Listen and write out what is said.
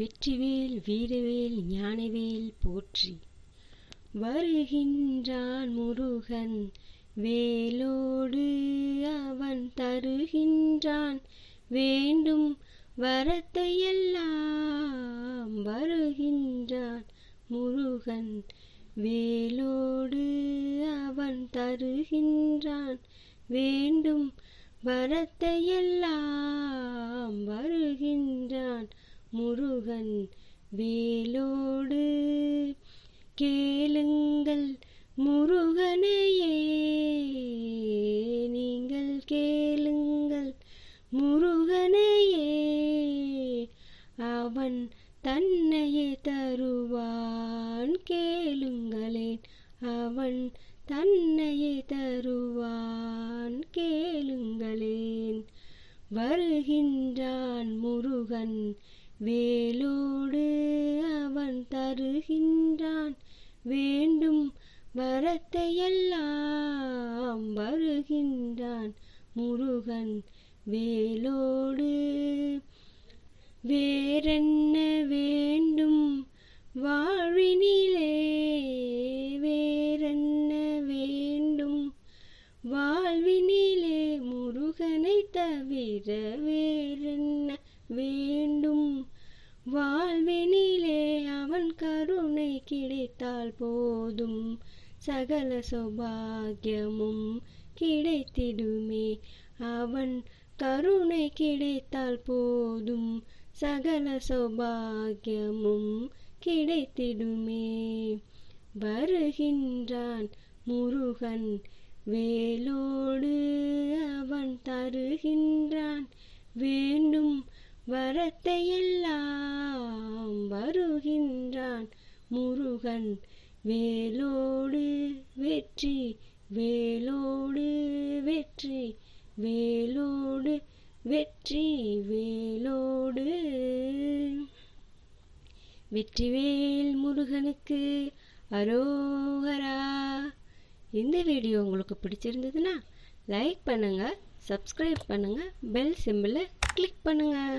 வெற்றிவேல் வீரவேல் ஞானவேல் போற்றி. வருகின்றான் முருகன் வேலோடு அவன் தருகின்றான். வேண்டும் வரத்தையெல்லாம் வருகின்றான் முருகன் வேலோடு அவன் தருகின்றான். வேண்டும் வரத்தையெல்லாம் வருகின்றான் முரு வேலோடு கேளுங்கள் முருகனையே. நீங்கள் கேளுங்கள் முருகனையே. அவன் தன்னையே தருவான் கேளுங்களேன் அவன் தன்னையே தருவான் கேளுங்களேன். வருகின்றான் முருகன் வேலோடு அவன் தருகின்றான். வேண்டும் வரத்தையெல்லாம் வருகின்றான். முருகன் வேலோடு வேறென்ன வேண்டும்? வாழ்வினிலே வேறென்ன வேண்டும்? வாழ்வினிலே முருகனை தவிர வேண்டும். வாழ்வினிலே அவன் கருணை கிடைத்தால் போதும். சகல சௌபாகியமும் கிடைத்திடுமே. அவன் கருணை கிடைத்தால் போதும். சகல சௌபாகியமும் கிடைத்திடுமே. வருகின்றான் முருகன் வேலோடு. அவன் தருகின்றான். வேண்டும் வரத்தையெல்லாம் வருகின்றான் முருகன். வேலோடு வெற்றி வேலோடு வெற்றி வேலோடு வெற்றி வேலோடு. வெற்றிவேல் முருகனுக்கு அரோகரா. இந்த வீடியோ உங்களுக்கு பிடிச்சிருந்ததுன்னா லைக் பண்ணுங்கள் சப்ஸ்கிரைப் பண்ணுங்கள் பெல் சிம்பிளை கிளிக் பண்ணுங்கள்